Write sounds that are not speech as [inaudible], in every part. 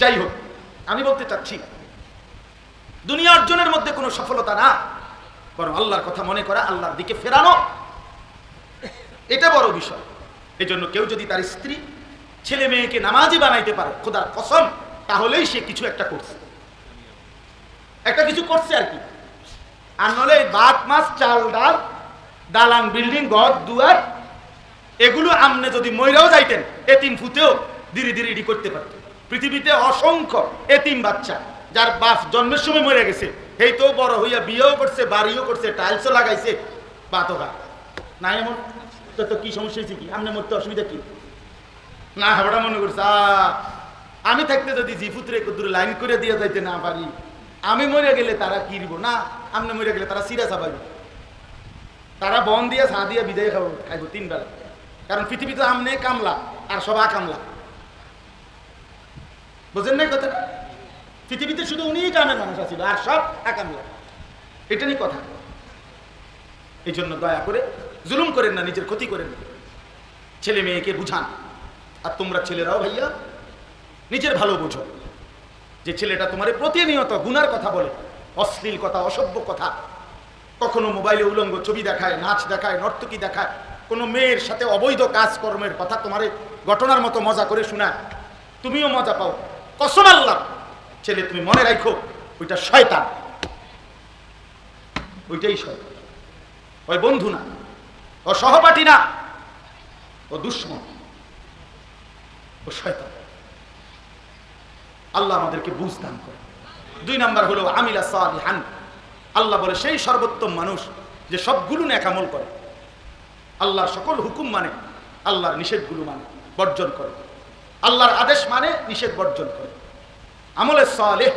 যাই হোক, আমি বলতে চাচ্ছি, দুনিয়া অর্জনের মধ্যে কোনো সফলতা না, বরং আল্লাহর কথা মনে করা, আল্লাহর দিকে ফেরানো। এটা বড় বিষয়। এই জন্য কেউ যদি তার স্ত্রী ছেলে মেয়েকে নামাজি বানাইতে পারে, খোদার কসম, তাহলেই সে কিছু একটা করছে। একটা কিছু করছে আর কি। আর নলে ভাত মাছ, চাল, ডাল, দালান, বিল্ডিং, ঘর, দুয়ার, এগুলো আমনে যদি ময়রাও যাইতেন, এতিম ফুতেও ধীরে ধীরে এটি করতে পারতেন পৃথিবীতে অসংখ্য এতিম বাচ্চা যার বাপ জন্মের সময় মরে গেছে। এই তো বড় হইয়া বিয়েও করছে, বাড়িও করছে টাইলসও লাগাইছে। গা না এমন? তো তো কি সমস্যা হয়েছে কি? আমনে মরতে অসুবিধা কি? না হাবড়া মনে করছে আমি থাকতে যদি জিফুতরে দূরে লাইন করে দিয়ে যাইতে না পারি, আমি মরে গেলে তারা কিরব না, আমনে মরে গেলে তারা সিরা চাপাইব। তারা বন দিয়ে চা দিয়ে বিদায় খাব, খাইব তিন বেলা কারণ পৃথিবীতে আমনে কামলা, আর সবা কামলা। বুঝেন না কথাটা? পৃথিবীতে শুধু উনিই কামের মানুষ আছিল আর সব একামলা এটা নিয়ে কথা। এই জন্য দয়া করে জুলুম করেন না, নিজের ক্ষতি করেন না। ছেলে মেয়েকে বুঝান। আর তোমরা ছেলেরাও ভাইয়া, নিজের ভালো বুঝো। যে ছেলেটা তোমার প্রতিনিয়ত গুনার কথা বলে, অশ্লীল কথা, অসভ্য কথা, কখনো মোবাইলে উলঙ্গ ছবি দেখায়, নাচ দেখায়, নর্তকী দেখায়, কোনো মেয়ের সাথে অবৈধ কাজকর্মের কথা তোমার ঘটনার মতো মজা করে শোনায়। তুমিও মজা পাও। কসম আল্লাহ। ছেলে, তুমি মনে রাখো, ওইটা শয়তান। ওইটাই শয়তান। ওই বন্ধু না, ও সহপাঠী না, ও দুশ্মন। ও শয়তান। আল্লাহ আমাদেরকে বুঝ দান করে দুই নাম্বার হলো, আমিলা সালিহান। আল্লাহ বলে, সেই সর্বোত্তম মানুষ যে সবগুলো ন্যাকামল করে, আল্লাহর সকল হুকুম মানে আল্লাহর নিষেধগুলো মানে বর্জন করে। আল্লাহর আদেশ মানে নিষেধ বর্জন করে। আমলে সালেহ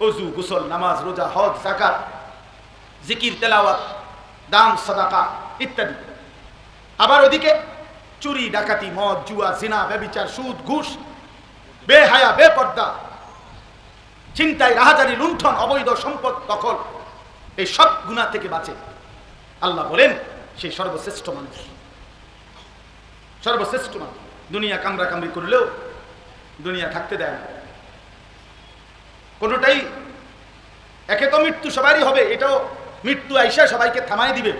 অজু গুসল, নামাজ, রোজা, হজ জাকাত জিকির, তেলাওয়াত, দান, সদাকা ইত্যাদি। আবার ওদিকে চুরি, ডাকাতি, মদ, জুয়া, জিনা, ব্যবিচার, সুদ, ঘুষ, বেহায়া, বেপর্দা চিন্তায় রাহাজারি, লুণ্ঠন, অবৈধ সম্পদ, দখল, এই সব গুণা থেকে বাঁচে। আল্লাহ বলেন সেই সর্বশ্রেষ্ঠ মানুষ। সর্বশ্রেষ্ঠ মানুষ। দুনিয়া কামড়া কামড়ি করলেও দুনিয়া থাকতে দেয় না। কোনোটাই একে তো মৃত্যু সবারই হবে, এটাও মৃত্যু আইসা সবাইকে থামাই দিবে।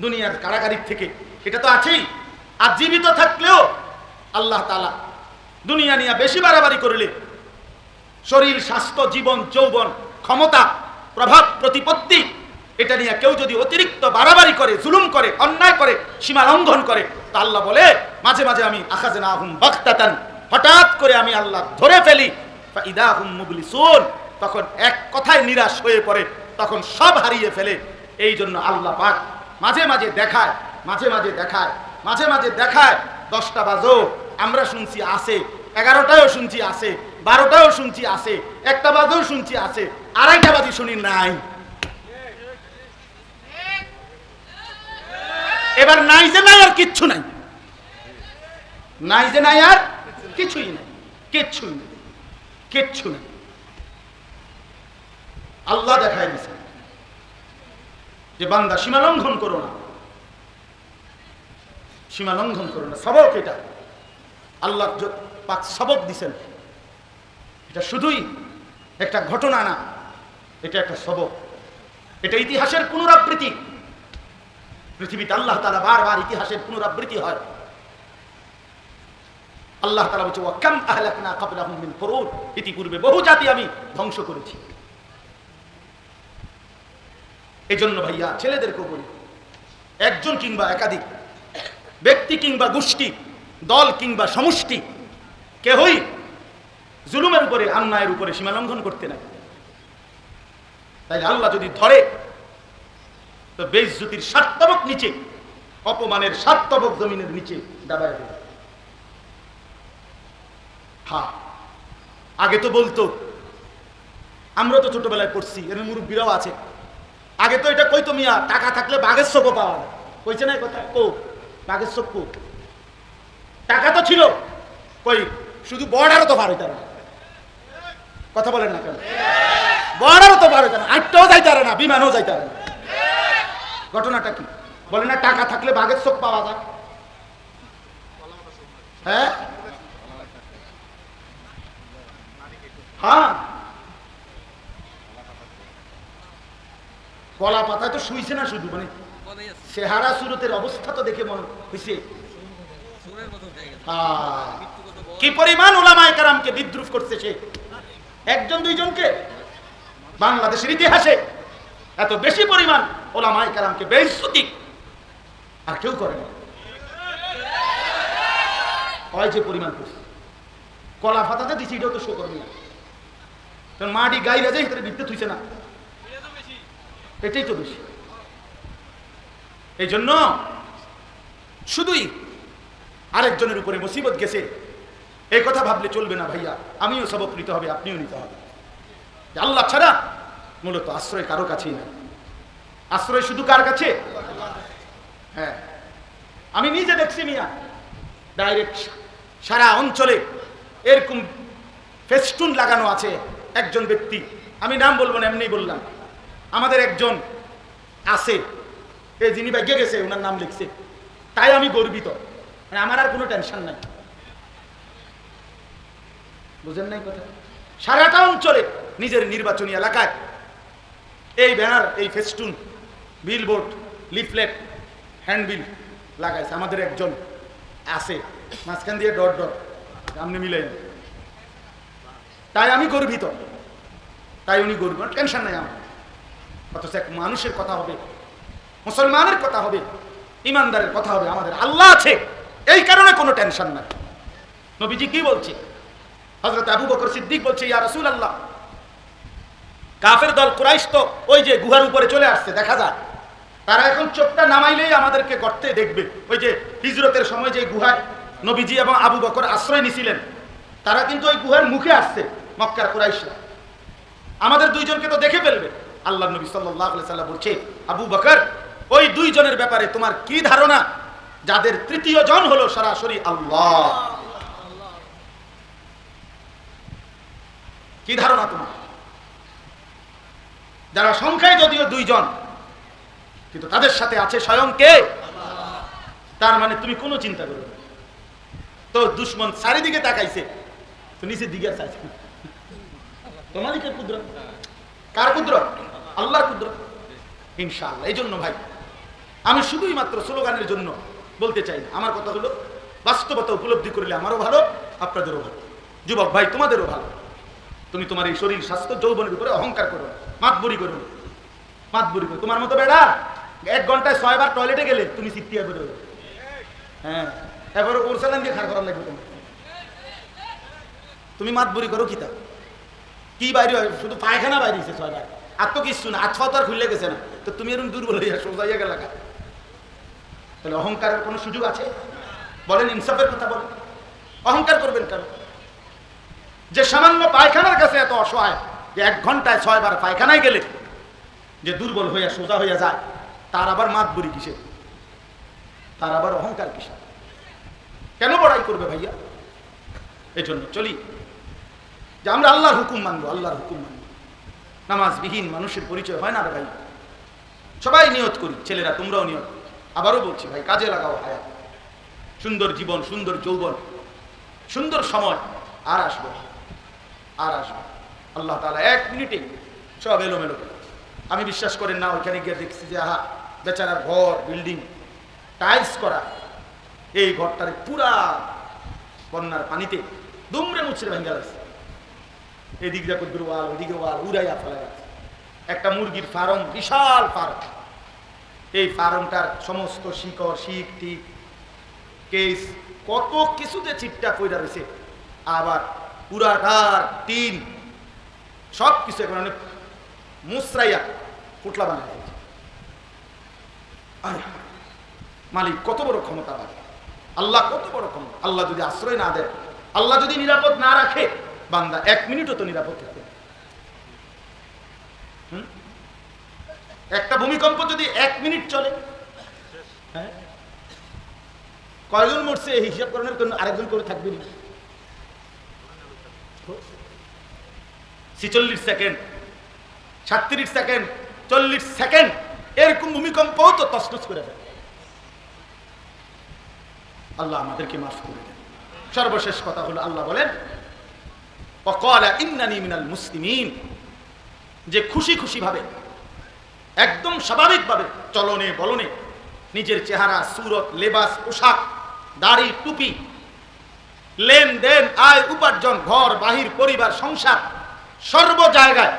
দুনিয়ার কারাগারির থেকে এটা তো আছেই। আর জীবিত থাকলেও আল্লাহ তালা দুনিয়া নিয়ে বেশি বাড়াবাড়ি করলে শরীর, স্বাস্থ্য, জীবন, যৌবন, ক্ষমতা, প্রভাব, প্রতিপত্তি এটা নিয়ে কেউ যদি অতিরিক্ত বাড়াবাড়ি করে, জুলুম করে, অন্যায় করে, সীমা লঙ্ঘন করে, তা আল্লাহ বলে, মাঝে মাঝে আমি আখাজে না হুম বক্তাতান হঠাৎ করে আমি আল্লাহ ধরে ফেলি ইদা হুম মুগলি তখন এক কথায় নিরাশ হয়ে পড়ে, তখন সব হারিয়ে ফেলে, এই জন্য আল্লাহ পাক মাঝে মাঝে দেখায়, মাঝে মাঝে দেখায়, মাঝে মাঝে দেখায়, দশটা বাজো, আমরা শুনছি আসে এগারোটায়ও শুনছি আসে বারোটায়ও শুনছি আসে একটা বাজেও শুনছি আসে আড়াইটা বাজে শুনি নাই। এবার নাই যে নাই আর কিচ্ছু নাই। নাই যে নাই আর কিছুই নাই। কিচ্ছুই নেই। কিচ্ছু নেই। আল্লাহ দেখায় দিছে যে বান্দা সীমা লঙ্ঘন করো না। সীমা লঙ্ঘন করো না। সবক এটা। আল্লাহ পাক সবক দিছেন। এটা শুধুই একটা ঘটনা না, এটা একটা সবক। এটা ইতিহাসের পুনরাবৃত্তি। পৃথিবীতে আল্লাহ তালা বারবার ইতিহাসের পুনরাবৃত্তি হয়। আল্লাহ তালা বলছে ওয়াকাম আহলাকনা কাবলাহুম মিন কুরুন? ইতিপূর্বে বহু জাতি আমি ধ্বংস করেছি। এই জন্য ভাইয়া, ছেলেদেরকেও বলি, একজন কিংবা একাধিক, ব্যক্তি কিংবা গোষ্ঠী, দল কিংবা সমষ্টি, কেহই জুলুমের উপরে, অন্যায়ের উপরে সীমা লঙ্ঘন করতে নাই। তাই আল্লাহ যদি ধরে তো বেজ্জুতির সাতবক নিচে, অপমানের সাতবক জমিনের নিচে দাবায় দেবে হ্যাঁ আগে তো বলতো, আমরা তো ছোটবেলায় পড়ছি এর মুরব্বীরাও আছে। আগে তো এটা কইতো মিয়া, টাকা থাকলে বাঘের চোখও পাওয়া যায়। কইছে না কথা? কো, বাঘের চোখ কো। টাকা তো ছিল, কই, শুধু বর্ডারও তো পার হইতে না। কথা বলেন না কেন? বর্ডারও তো পার হইতে না, আটটাও যাইতে পারে না, বিমানও যাইতে পারে না। ঘটনাটা কি? বলে না, টাকা থাকলে বাঘের চোখ পাওয়া যায়। হ্যাঁ? হ্যাঁ? কলা পাতায় তো শুইছে না শুধু মানে চেহারা সুরতের অবস্থা তো দেখে মনে হয়েছে কি পরিমাণ ওলামায় কারামকে বিদ্রুপ করছে সে? একজন, দুইজনকে? বাংলাদেশের ইতিহাসে এত বেশি পরিমাণ ওলামায় কারামকে বেইজ্জতি। আর কেউ করে না। হয় যে পরিমাণ করছে? কলা ফাতাতে দিছি, এটাও তো শো করবি না কারণ মাটি গাই রাজা ভিতরে বিদ্যুৎ হইছে না। এটাই তো বেশি। এই জন্য শুধুই আরেকজনের উপরে মুসিবত গেছে, এই কথা ভাবলে চলবে না ভাইয়া। আমিও সবক নিতে হবে, আপনিও নিতে হবে। আল্লাহ ছাড়া মূলত আশ্রয় কারও কাছেই না। আশ্রয় শুধু কার কাছে? হ্যাঁ। আমি নিজে দেখছি মিয়া। ডাইরেক্ট সারা অঞ্চলে এরকম ফেস্টুন লাগানো আছে একজন ব্যক্তি। আমি নাম বলব না এমনি বললাম। আমাদের একজন আছে। এই যিনি ব্যাগে গেছে, ওনার নাম লিখছে। তাই আমি গর্বিত। মানে আমার আর কোনো টেনশন নাই। বুঝেন নাই কথা? সারাটা অঞ্চলে নিজের নির্বাচনী এলাকায় এই ব্যানার, এই ফেস্টুন বিলবোর্ড লিফলেট হ্যান্ডবিল লাগাইছে। আমাদের একজন আছে, মাঝখান দিয়ে ডট ডট আপনি মিলে তাই আমি গর্বিত। তাই উনি গর্বিত। টেনশন নাই আমার। অথচ এক মানুষের কথা হবে, মুসলমানের কথা হবে, ইমানদারের কথা হবে, আমাদের আল্লাহ আছে। এই কারণে কোনো টেনশন নাই। নবীজি কি বলছে? হজরত আবু বকর সিদ্দিক বলছে, ইয়া রসুল আল্লাহ কাফের দল কুরাইশ তো ওই যে গুহার উপরে চলে আসছে, দেখা যায় তারা এখন চোখটা নামাইলেই আমাদেরকে গর্তে দেখবে। ওই যে হিজরতের সময় যে গুহায় নবীজি এবং আবু বকর আশ্রয় নিছিলেন, তারা কিন্তু ওই গুহার মুখে আসছে, মক্কার কুরাইশরা। আমাদের দুইজনকে তো দেখে ফেলবে। আল্লাহ নবী সাল্লাহ সাল্লাম বলছে, আবু বকর, ওই দুইজনের ব্যাপারে তোমার কি ধারণা? যাদের তৃতীয় জন হলো সরাসরি আল্লাহ। কি ধারণা তোমার? যারা সংখ্যায় যদিও দুইজন, কিন্তু তাদের সাথে আছে স্বয়ং কে? তার মানে তুমি কোনো চিন্তা করো না। তো দুশ্মন চারিদিকে তাকাইছে, তো নিচের দিকে চাইছে না। তোমারই কে কুদরত। কার কুদরত? আল্লাহর কুদরত। ইনশাআল্লাহ এই জন্য ভাই, আমি শুধুই মাত্র স্লোগানের জন্য বলতে চাই না। আমার কথা হলো, বাস্তবতা উপলব্ধি করলে আমারও ভালো, আপনাদেরও ভালো। যুবক ভাই, তোমাদেরও ভালো। তুমি তোমার এই শরীর, স্বাস্থ্য, যৌবনের উপরে অহংকার করো মাতবুরি করো। মাতবুরি করো। তোমার মতো বেড়া, এক ঘন্টায় ছয়বার টয়লেটে গেলে তুমি সিটিয়া করে। হ্যাঁ এবার ওর স্যালান দিয়ে খাড় করার লাগবে তোমার তুমি মাতবুরি করো কি তা? কি বাইরে হয় শুধু পায়খানা বাইরে হয়েছে ছয়বার আর তো কিছু না, আজ তো আর খুললে গেছে না। তো তুমি এরকম দুর্বল হইয়া সোজাইয়া গেল তাহলে অহংকারের কোনো সুযোগ আছে? বলেন, ইনসাফের কথা বলেন। অহংকার করবেন কেন? যে সামান্য পায়খানার কাছে এত অসহায়, যে এক ঘন্টায় ছয়বার পায়খানায় গেলে যে দুর্বল হইয়া সোজা হইয়া যায়, তার আবার মাত বুড়ি কিসে তার আবার অহংকার কিসে কেন বড়াই করবে ভাইয়া? এই জন্য চলি। যে আমরা আল্লাহর হুকুম মানবো, আল্লাহর হুকুম মানবো। নামাজবিহীন মানুষের পরিচয় হয় না রে ভাই সবাই নিয়ত করি, ছেলেরা তোমরাও নিয়ত। আবারও বলছি ভাই, কাজে লাগাও হায়াত। সুন্দর জীবন, সুন্দর যৌবন, সুন্দর সময় আর আসব। আর আসবে। আল্লাহ তালা এক মিনিটে সব এলোমেলো করে আমি বিশ্বাস করেন না, ওইখানে গিয়ে দেখছি যে, আহা, বেচারার ঘর, বিল্ডিং, টাইলস করা। এই ঘরটারে পুরা বন্যার পানিতে দুমড়ে মুচড়ে ভেঙে গেছে। এদিক দেখো দুর্বাল ওদিকে ওয়াল, উড়াইয়া ফেলা গেছে। একটা মুরগির ফার্ম, বিশাল ফার্ম। এই ফার্মটার সমস্ত শিকড় শিক টিক কেস, কত কিছুতে চিটটা পয়রা রয়েছে আবার পুরাটার টিন সব কিছু এখন অনেক মুসরাইয়া পুটলা বানায়। আরে, মালিক, কত বড় ক্ষমতা পায় আল্লাহ কত বড় ক্ষমতা? আল্লাহ যদি আশ্রয় না দেয়, আল্লাহ যদি নিরাপদ না রাখে, বান্দা, এক মিনিটও তো নিরাপদ থাকবে না। একটা ভূমিকম্প যদি এক মিনিট চলে হ্যাঁ? কয়জন মরছে এই হিসাব করানোর জন্য আরেকজন করে থাকবে না ছিচল্লিশ সেকেন্ড, সাতত্রিশ সেকেন্ড, চল্লিশ সেকেন্ড, এরকম ভূমিকম্পও তো তসনস করে দেয়। আল্লাহ আমাদেরকে মাফ করে দেন। সর্বশেষ কথা হলো আল্লাহ বলেন অকলা ইন্নানি মিনাল মুসলিমিন। যে খুশি খুশিভাবে, একদম স্বাভাবিকভাবে চলনে বলনে নিজের চেহারা, সুরত, লেবাস, পোশাক, দাড়ি, টুপি, লেনদেন, আয়, উপার্জন, ঘর, বাহির, পরিবার, সংসার সর্ব জায়গায়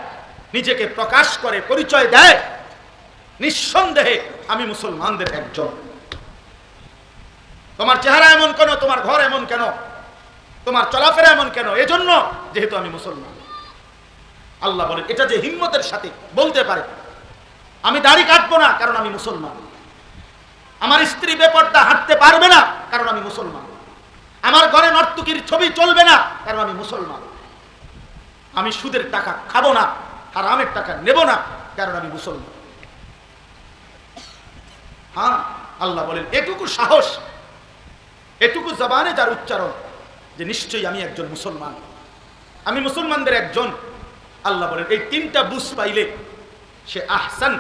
নিজেকে প্রকাশ করে, পরিচয় দেয়। নিঃসন্দেহে আমি মুসলমানদের একজন। তোমার চেহারা এমন কেন? তোমার ঘর এমন কেন? তোমার চলাফেরা এমন কেন? এজন্য যেহেতু আমি মুসলমান। আল্লাহ বলেন, এটা যে হিম্মতের সাথে বলতে পারে, আমি দাড়ি কাটবো না কারণ আমি মুসলমান। আমার স্ত্রী বেপরটা হাঁটতে পারবে না কারণ আমি মুসলমান। আমার ঘরে নর্তকীর ছবি চলবে না কারণ আমি মুসলমান। আমি সুদের টাকা খাব না আর আমের টাকা নেব না, কারণ আমি মুসলমান। হ্যাঁ আল্লাহ বলেন, এটুকু সাহস, এটুকু জবানে যার উচ্চারণ, যে নিশ্চয়ই আমি একজন মুসলমান। আমি মুসলমানদের একজন। আল্লাহ বলেন, এই তিনটা বুঝ পাইলে সে আহসান,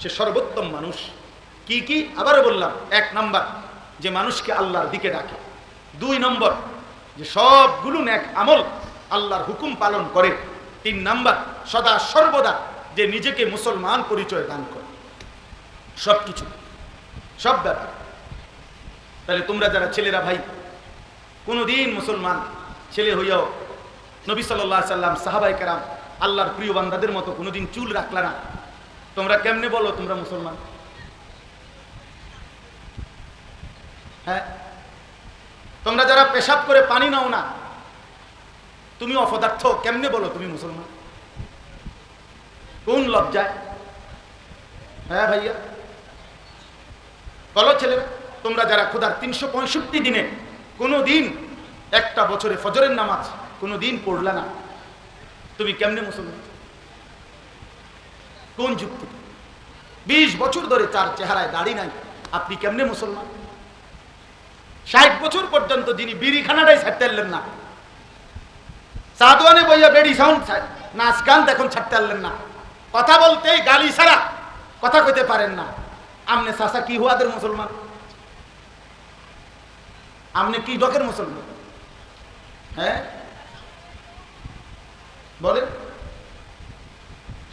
সে সর্বোত্তম মানুষ। কি কি? আবারও বললাম, এক নাম্বার, যে মানুষকে আল্লাহর দিকে ডাকে। দুই নম্বর, যে সবগুলো এক আমল আল্লাহর হুকুম পালন করে তিন নাম্বার, সদা সর্বদা যে নিজেকে মুসলমান পরিচয় দান করে। সব কিছু সব ব্যাপার। তাহলে তোমরা যারা ছেলেরা ভাই, কোনোদিন মুসলমান ছেলে হইয়াও নবী সাল্লাহ সাল্লাম সাহাবাই কেরাম, আল্লাহর প্রিয় বান্দাদের মতো কোনোদিন চুল রাখলা না। তোমরা কেমনে বলো তোমরা মুসলমান? হ্যাঁ? তোমরা যারা পেশাব করে পানি নাও না তুমি অপদার্থ, কেমনে বলো তুমি মুসলমান? কোন লজ্জায়? হ্যাঁ ভাইয়া। বলো ছেলেরা, তোমরা যারা খোদার তিনশো পঁয়ষট্টি দিনে কোনো দিন একটা বছরে ফজরের নামাজ কোনো দিন পড়লা না, তুমি কেমনে মুসলমান? কোন যুক্তি? বিশ বছর ধরে চার চেহারায় দাড়ি নাই, আপনি কেমনে মুসলমান? ষাট বছর পর্যন্ত যিনি বিড়িখানাটাই ছাড়তে না সাদওয়ানে বইয়া বেড়ি সাউন্ড নাচ গান এখন ছাড়তে পারলেন না। কথা বলতেই গালি ছাড়া কথা কইতে পারেন না। আমনে চাষা কি হুয়াদের মুসলমান? আমনে কি ডকের মুসলমান? হ্যাঁ? বলেন।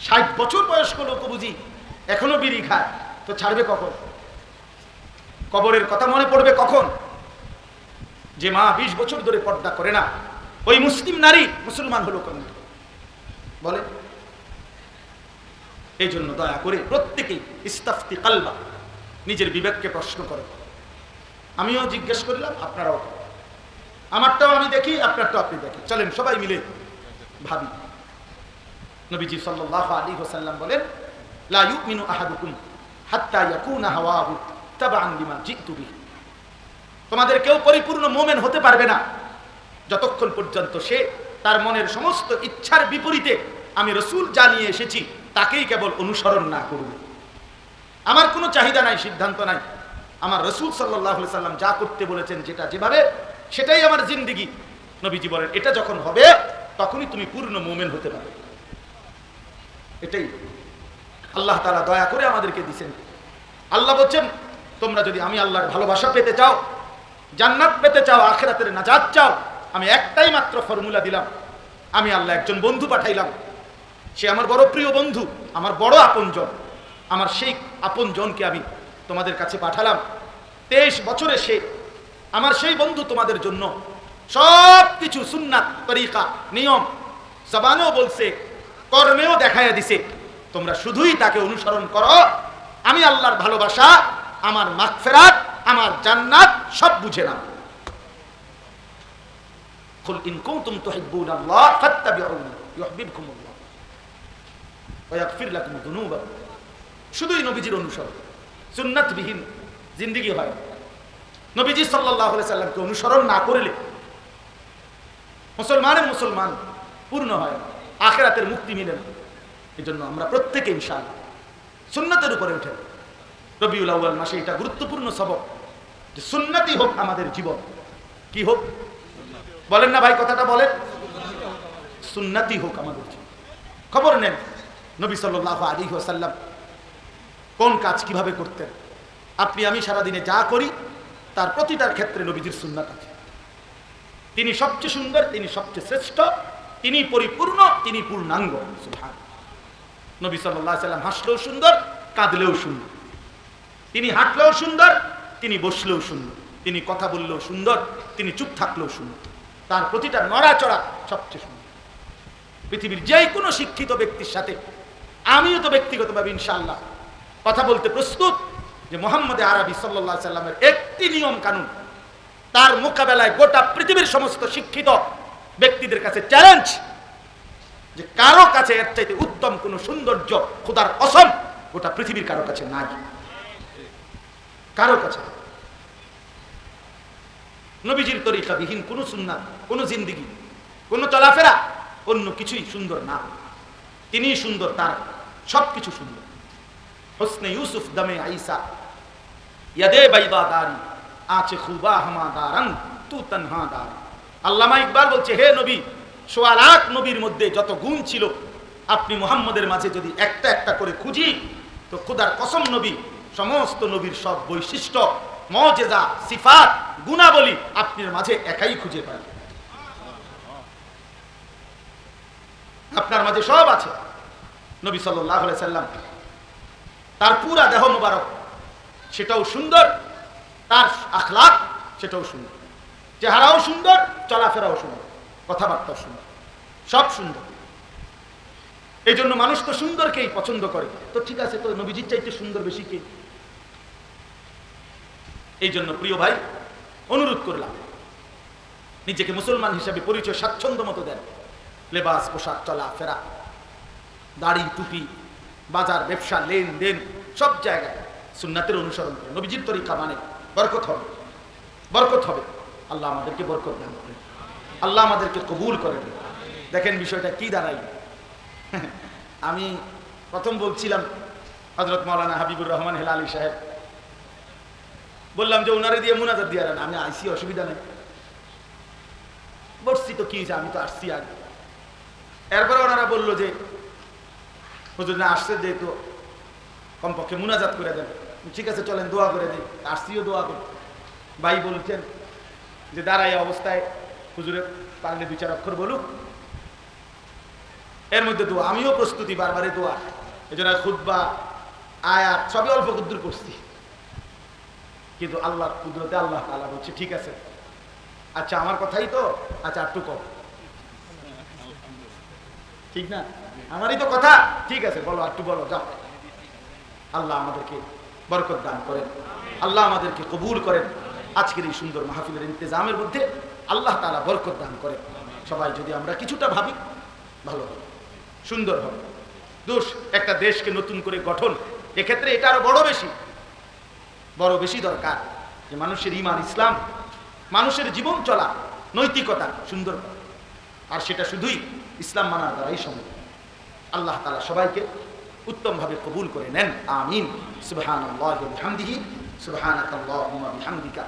ষাট বছর বয়স্ক লোক বুঝি, এখনও বিড়ি খায়। তো ছাড়বে কখন? কবরের কথা মনে পড়বে কখন? যে মা বিশ বছর ধরে পর্দা করে না। ওই মুসলিম নারী মুসলমান হলো কেন বলে এই জন্য দয়া করে প্রত্যেকেই ইস্তাফতি কালবা, নিজের বিবেককে প্রশ্ন করে। আমিও জিজ্ঞেস করলাম, আপনারাও আমারটাও আমি দেখি, আপনারটাও আপনি দেখি চলেন, সবাই মিলে ভাবি। নবীজি সাল্লাল্লাহু আলী হোসাল্লাম বলেন, লা আহাদুকুম হাত্তা তোমাদের কেউ পরিপূর্ণ মোমেন হতে পারবে না। যতক্ষণ পর্যন্ত সে তার মনের সমস্ত ইচ্ছার বিপরীতে আমি রসুল জানিয়ে এসেছি, তাকেই কেবল অনুসরণ না করবে আমার কোনো চাহিদা নাই, সিদ্ধান্ত নাই। আমার রসুল সাল্লাহ সাল্লাম যা করতে বলেছেন যেটা যেভাবে, সেটাই আমার জিন্দিগি। নবীজি বলেন, এটা যখন হবে, তখনই তুমি পূর্ণ মোমেন হতে পারবে এটাই আল্লাহ তালা দয়া করে আমাদেরকে দিছেন আল্লাহ বলছেন, তোমরা যদি আমি আল্লাহর ভালোবাসা পেতে চাও, জান্নাত পেতে চাও, আখেরাতের নাজাত চাও আমি একটাই মাত্র ফর্মুলা দিলাম। আমি আল্লাহ একজন বন্ধু পাঠাইলাম। সে আমার বড় প্রিয় বন্ধু, আমার বড় আপনজন। আমার সেই আপনজনকে আমি তোমাদের কাছে পাঠালাম। তেইশ বছরে সে আমার সেই বন্ধু তোমাদের জন্য সব কিছু সুন্নাত, তরিকা, নিয়ম, জবানেও বলছে, কর্মেও দেখাইয়া দিছে। তোমরা শুধুই তাকে অনুসরণ করো। আমি আল্লাহর ভালোবাসা, আমার মাগফিরাত, আমার জান্নাত সব বুঝে নাও। কুল ইন কুনতুম তুহিব্বুনাল্লাহ ফাত্তাবিউনি ইউহিব্বুকুমুল্লাহ ওয়া ইয়াগফির লাকুম যুনুবাকুম শুধুই নবীজির অনুসরণ। সুন্নাত বিহীন হয়। নবীজি সাল্লাল্লাহু সাল্লামকে অনুসরণ না করলে মুসলমানের মুসলমান পূর্ণ হয় আখেরাতের মুক্তি মিলে না। এই জন্য আমরা প্রত্যেকে ইনশাআল্লাহ সুন্নতের উপরে উঠে রবিউল আউ্য়াল মাসে এটা গুরুত্বপূর্ণ সবক যে সুন্নতি হোক আমাদের জীবন। কি হোক? বলেন না ভাই, কথাটা বলেন। সুন্নতি হোক আমাদের খবর নেন, নবী সাল্লাহ আলী সাল্লাম কোন কাজ কীভাবে করতেন? আপনি, আমি সারাদিনে যা করি, তার প্রতিটার ক্ষেত্রে নবীজির সুন্নাত আছে। তিনি সবচেয়ে সুন্দর, তিনি সবচেয়ে শ্রেষ্ঠ, তিনি পরিপূর্ণ, তিনি পূর্ণাঙ্গ। নবী আলাইহি সাল্লাম হাসলেও সুন্দর, কাঁদলেও সুন্দর। তিনি হাঁটলেও সুন্দর, তিনি বসলেও সুন্দর। তিনি কথা বললেও সুন্দর, তিনি চুপ থাকলেও সুন্দর। তার প্রতিটা নড়াচড়া সবচেয়ে সুন্দর পৃথিবীর যে কোনো শিক্ষিত ব্যক্তির সাথে, আমিও তো ব্যক্তিগতভাবে ইনশাল্লাহ কথা বলতে প্রস্তুত যে মোহাম্মদ আরবি সাল্লাহ সাল্লামের একটি নিয়ম কানুন, তার মোকাবেলায় গোটা পৃথিবীর সমস্ত শিক্ষিত ব্যক্তিদের কাছে চ্যালেঞ্জ যে কারও কাছে এর চাইতে উত্তম কোন সৌন্দর্য খোদার অসম গোটা পৃথিবীর কারও কাছে নাই কারও কাছে। নবীজির তরিকা বিহীন কোনো সুন্নাত, কোনো জিন্দিগি, কোনো চলাফেরা অন্য কিছুই সুন্দর না। তিনিই সুন্দর, তার সব কিছু সুন্দর। হোসনে ইউসুফ দমে আইসা, ইয়াদে বাইদা দারি আছে খুবা হামা দারান, তু তনহা দার। আল্লামা ইকবাল বলছে, হে নবী, সোয়া লাখ নবীর মধ্যে যত গুণ ছিল, আপনি মোহাম্মদের মাঝে যদি একটা একটা করে খুঁজি, তো খুদার কসম নবী, সমস্ত নবীর সব বৈশিষ্ট্য মজেজা সিফাত, গুণাবলী আপনার মাঝে একাই খুঁজে পাই আপনার মাঝে সব আছে। নবী সাল্লাহ সাল্লাম, তার পুরা দেহ মুবারক, সেটাও সুন্দর। তার আখলাক, সেটাও সুন্দর। চেহারাও সুন্দর, চলাফেরাও সুন্দর, কথাবার্তাও সুন্দর, সব সুন্দর। এই জন্য মানুষ তো সুন্দরকেই পছন্দ করে। তো ঠিক আছে, তো নবীজির চাইতে সুন্দর বেশি কে? এই জন্য প্রিয় ভাই, অনুরোধ করলাম। নিজেকে মুসলমান হিসাবে পরিচয় স্বাচ্ছন্দ্য মতো দেন। লেবাস, পোশাক, চলা, ফেরা, দাড়ি, টুপি, বাজার, ব্যবসা, লেনদেন, সব জায়গায় সুন্নাতের অনুসরণ করে। নবীজির তরিকা মানে বরকত হবে। বরকত হবে। আল্লাহ আমাদেরকে বরকত দান করে আল্লাহ আমাদেরকে কবুল করে দেখেন বিষয়টা কি দাঁড়াই [laughs] আমি প্রথম বলছিলাম হজরত মৌলানা হাবিবুর রহমান হেলা আলী সাহেব বললাম যে ওনারে দিয়ে মুনাজাত দিয়ে আমি আইসি অসুবিধা নেই। বসছি তো কি আমি তো আসছি আগে। এরপরে ওনারা বলল যে, হুজুর, না, আসছে যেহেতু কমপক্ষে মুনাজাত করে দেন। ঠিক আছে, চলেন, দোয়া করে দিই। আসছিও দোয়া করি ভাই বলছেন যে দাঁড়াই অবস্থায়, হুজুরের পারলে দুই চার অক্ষর বলুক। এর মধ্যে দোয়া, আমিও প্রস্তুতি, বারবারে দোয়া। এই জন্য খুদ্া আয়াত, সবই অল্প কুদ্দুর করছি। কিন্তু আল্লাহর কুদরতে আল্লাহ তালা বলছে, ঠিক আছে। আচ্ছা আমার কথাই তো? আচ্ছা একটু কম ঠিক না? আমারই তো কথা? ঠিক আছে, বলো একটু বলো, যাও। আল্লাহ আমাদেরকে বরকত দান করেন। আল্লাহ আমাদেরকে কবুল করেন। আজকের এই সুন্দর মাহফিলের ইন্তজামের মধ্যে আল্লাহ তালা বরকত দান করেন। সবাই যদি আমরা কিছুটা ভাবি, ভালো হবে, সুন্দর হবে। দোষ, একটা দেশকে নতুন করে গঠন, এক্ষেত্রে এটা আরও বড় বেশি। বড় বেশি দরকার যে মানুষের ইমান ইসলাম, মানুষের জীবন চলা, নৈতিকতা সুন্দর আর সেটা শুধুই ইসলাম মানার দ্বারাই সম্ভব। আল্লাহ তালা সবাইকে উত্তমভাবে কবুল করে নেন। আমিন। সুবহান আল্লাহ বিহামদিহি। সুবহানাক আল্লাহুম্মা বিহামদিকা।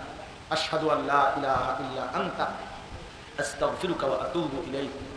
আশহাদু ইল্লা আনতা। আস্তাগফিরুকা ওয়া আতুবু ইলাইক।